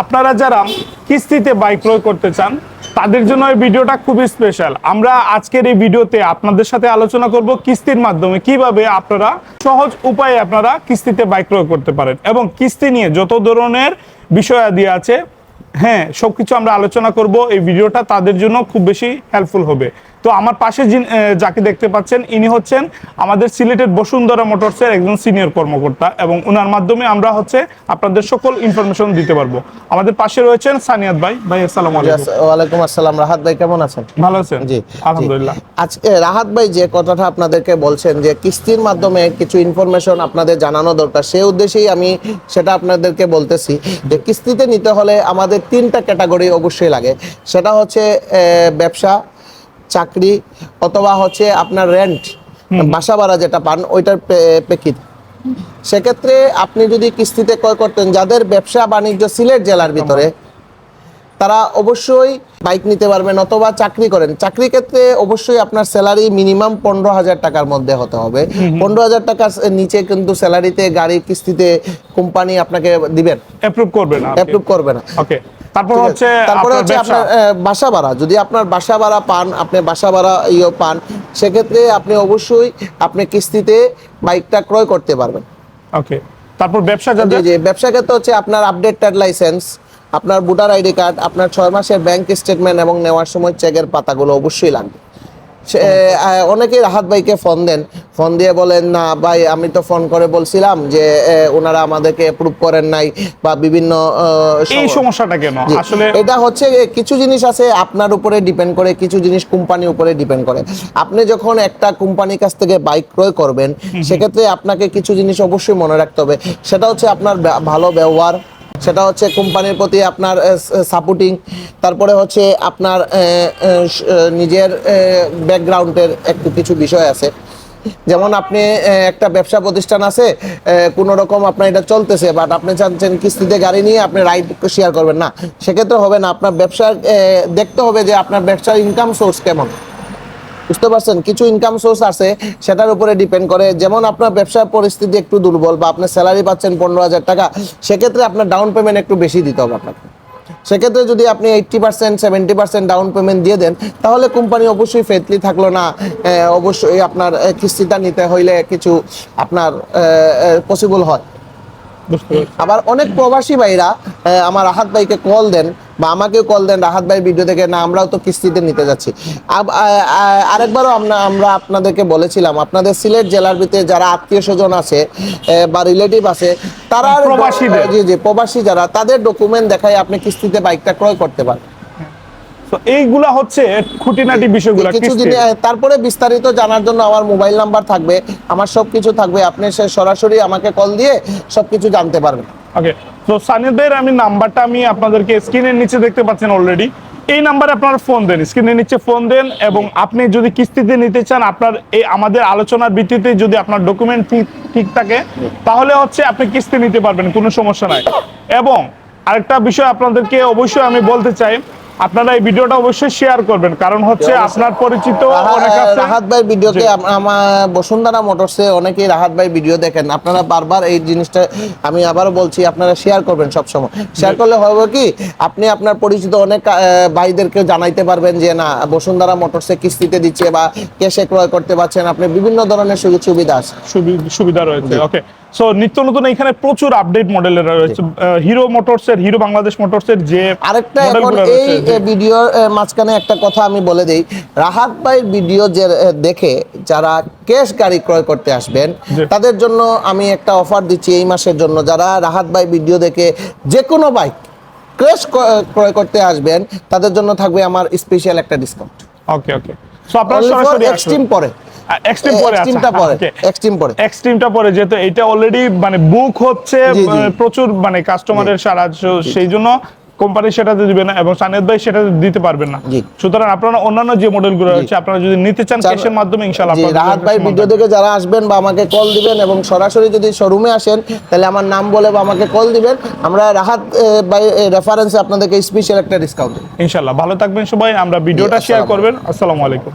আপনারা যারা কিস্তিতে বাইক ক্রয় করতে চান, তাদের জন্য এই ভিডিওটা খুবই স্পেশাল আমরা আজকের এই ভিডিওতে আপনাদের সাথে আলোচনা করব কিস্তির মাধ্যমে কীভাবে আপনারা সহজ উপায়ে আপনারা কিস্তিতে বাইক ক্রয় করতে পারেন এবং কিস্তি নিয়ে যত ধরনের বিষয়াদি আছে হ্যাঁ সবকিছু আমরা আলোচনা করব। এই ভিডিওটা তাদের জন্য খুব বেশি হেল্পফুল হবে। তো আমার পাশে যিনি- যাকে দেখতে পাচ্ছেন ইনি হচ্ছেন আমাদের সিলেটের বসুন্ধরা মোটরসের একজন সিনিয়র কর্মকর্তা এবং ওনার মাধ্যমে আমরা হচ্ছে আপনাদের সকল ইনফরমেশন দিতে পারব। আমাদের পাশে রয়েছেন সানিয়াত ভাই। ভাই আসসালামু আলাইকুম। ওয়ালাইকুম আসসালাম। রাহাত ভাই কেমন আছেন? ভালো আছেন? জি আলহামদুলিল্লাহ। আজকে রাহাত ভাই যে কথাটা আপনাদেরকে বলছেন যে কিস্তির মাধ্যমে কিছু ইনফরমেশন আপনাদের জানানো দরকার সেই উদ্দেশ্যেই আমি সেটা আপনাদেরকে বলতেছি যে কিস্তিতে নিতে হলে আমাদের তিনটা ক্যাটাগরি অবশ্যই লাগে। সেটা হচ্ছে ব্যবসা চাকরি অথবা হচ্ছে আপনার রেন্ট বাসা ভাড়া যেটা পান ওইটার প্রেক্ষিত সেক্ষেত্রে আপনি যদি কিস্তিতে ক্রয় করতেন যাদের ব্যবসা বাণিজ্য সিলেট জেলার ভিতরে তারা অবশ্যই বাইক নিতে পারবেন অথবা চাকরি করেন। চাকরি ক্ষেত্রে অবশ্যই আপনার স্যালারি মিনিমাম পনেরো হাজার টাকার মধ্যে হতে হবে। পনেরো হাজার টাকার নিচে কিন্তু স্যালারিতে গাড়ি কিস্তিতে কোম্পানি আপনাকে দিবেন। অ্যাপ্রুভ করবেন অ্যাপ্রুভ করবে না। ওকে তারপর হচ্ছে তারপরে হচ্ছে আপনার বাসা ভাড়া যদি আপনার বাসা ভাড়া পান আপনি বাসা ভাড়া ইয়ে পান সেক্ষেত্রে আপনি অবশ্যই আপনি কিস্তিতে বাইকটা ক্রয় করতে পারবেন। ওকে। তারপর ব্যবসা জি ব্যবসা ক্ষেত্রে হচ্ছে আপনার আপডেটেড লাইসেন্স আপনার ভোটার আইডি কার্ড আপনার ছয় মাসের ব্যাংক স্টেটমেন্ট এবং নেওয়ার সময় চেকের পাতাগুলো অবশ্যই লাগবে। অনেকেই রাহাত ভাইকে ফোন দেন। ফোন দিয়ে বলেন না ভাই আমি তো ফোন করে বলছিলাম যে ওনারা আমাদেরকে অ্যাপ্রুভ করেন নাই বা বিভিন্ন এই সমস্যাটা কেন? আসলে এটা হচ্ছে কিছু জিনিস আছে আপনার উপরে ডিপেন্ড করে কিছু জিনিস কোম্পানির উপরে ডিপেন্ড করে। আপনি যখন একটা কোম্পানির কাছ থেকে বাইক ক্রয় করবেন সেক্ষেত্রে আপনাকে কিছু জিনিস অবশ্যই মনে রাখতে হবে। সেটা হচ্ছে আপনার ভালো ব্যবহার সেটা হচ্ছে কোম্পানির প্রতি আপনার সাপোর্টিং তারপরে হচ্ছে আপনার নিজের ব্যাকগ্রাউন্ডের একটু কিছু বিষয় আছে। যেমন আপনি একটা ব্যবসা প্রতিষ্ঠান আছে কোনো রকম আপনার এটা চলতেছে বাট আপনি চাচ্ছেন কিস্তিতে গাড়ি নিয়ে আপনি রাইড শেয়ার করবেন। না, সেক্ষেত্রে হবে না, আপনার ব্যবসার দেখতে হবে যে আপনার ব্যবসার ইনকাম সোর্স কেমন। বুঝতে পারছেন? কিছু ইনকাম সোর্স আছে সেটার উপরে ডিপেন্ড করে। যেমন আপনার ব্যবসার পরিস্থিতি একটু দুর্বল বা আপনার স্যালারি পাচ্ছেন পনেরো হাজার টাকা সেক্ষেত্রে আপনার ডাউন পেমেন্ট একটু বেশি দিতে হবে আপনাকে। সেক্ষেত্রে যদি আপনি eighty percent seventy percent down payment দিয়ে দেন তাহলে কোম্পানি অবশ্যই ফেতলি থাকল না। অবশ্যই আপনার কিস্তিটা নিতে হইলে কিছু আপনার পসিবল হয়। আবার অনেক প্রবাসী ভাইরা আমার রাহাত ভাইকে কল দেন বা আমাকেও কল দেন রাহাত ভাই ভিডিও থেকে না আমরাও তো কিস্তিতে নিতে যাচ্ছি। আরেকবারও আমরা আমরা আপনাদেরকে বলেছিলাম আপনাদের সিলেট জেলার ভিতরে যারা আত্মীয় স্বজন আছে বা রিলেটিভ আছে তারা জি জি প্রবাসী যারা তাদের ডকুমেন্ট দেখায় আপনি কিস্তিতে বাইকটা ক্রয় করতে পারেন। এইগুলা হচ্ছে খুঁটিনাটি বিষয়গুলো কিছু কিস্তির। তারপরে বিস্তারিত জানার জন্য আমার মোবাইল নাম্বার থাকবে আমার সব কিছু থাকবে আপনি সরাসরি আমাকে কল দিয়ে সব কিছু জানতে পারবেন। ওকে তো সানিদের আমি নাম্বারটা আমি আপনাদেরকে স্ক্রিনের নিচে দেখতে পাচ্ছেন অলরেডি এই নাম্বারে আপনারা ফোন দেন, স্ক্রিনের নিচে ফোন দেন এবং আপনি যদি কিস্তিতে নিতে চান, আপনার এই আমাদের আলোচনার ভিত্তিতে যদি আপনার ডকুমেন্ট ঠিক ঠিক থাকে, তাহলে হচ্ছে আপনি কিস্তি নিতে পারবেন, কোনো সমস্যা নাই। এবং আরেকটা বিষয় আপনাদেরকে অবশ্যই আমি বলতে চাই আপনারা এই ভিডিওটা অবশ্যই শেয়ার করবেন। কারণ হচ্ছে আপনার পরিচিত রাহাত ভাই ভিডিওকে আমার বসুন্ধরা মোটরসে অনেকেই রাহাত ভাই ভিডিও দেখেন। আপনারা বারবার এই জিনিসটা আমি আবারও বলছি আপনারা শেয়ার করবেন সব সময় শেয়ার করলে হবে কি আপনি আপনার পরিচিত অনেক ভাইদেরকে জানাইতে পারবেন যে না বসুন্ধরা মোটরসে কিস্তিতে দিচ্ছে বা ক্যাশে ক্রয় করতে পারছেন। আপনি বিভিন্ন ধরনের সুযোগ সুবিধা আছে সুবিধা রয়েছে। ওকে সো নিত্য নতুন এখানে প্রচুর আপডেট মডেলের রয়েছে। হিরো মোটরস এর হিরো বাংলাদেশ মোটরস এর যে আরেকটা এখন এই ভিডিওর মাঝখানে একটা কথা আমি বলে দেই। রাহাত ভাইয়ের ভিডিও যে দেখে যারা ক্যাশ গাড়ি ক্রয় করতে আসবেন তাদের জন্য আমি একটা অফার দিচ্ছি এই মাসের জন্য। যারা রাহাত ভাই ভিডিও দেখে যে কোনো বাইক ক্যাশ ক্রয় করতে আসবেন তাদের জন্য থাকবে আমার স্পেশাল একটা ডিসকাউন্ট ওকে ওকে সো আপনারা সরাসরি এক্সট্রিম পরে। এক্সট্রিম পরে এক্সট্রিমটা পরে। এক্সট্রিম পরে। এক্সট্রিমটা পরে যেহেতু এটা অলরেডি মানে বুক হচ্ছে প্রচুর মানে কাস্টমারের সারা সেই জন্য কোম্পানি সেটাতে দিবে না এবং সানিয়াদ ভাই সেটা দিতে পারবেন না। সুতরাং আপনারা অন্যান্য যে মডেলগুলো রয়েছে আপনারা যদি নিতে চান ক্যাশের মাধ্যমে ইনশাআল্লাহ রাহাত ভাই ভিডিও। দেখে যারা আসবেন বা আমাকে কল দিবেন এবং সরাসরি যদি শোরুমে আসেন তাহলে আমার নাম বলে বা আমাকে কল দিবেন। আমরা রাহাত ভাই রেফারেন্সে আপনাদেরকে স্পেশাল একটা ডিসকাউন্ট ইনশাআল্লাহ। ভালো থাকবেন সবাই আমরা ভিডিওটা শেয়ার করবেন। আসসালামু আলাইকুম।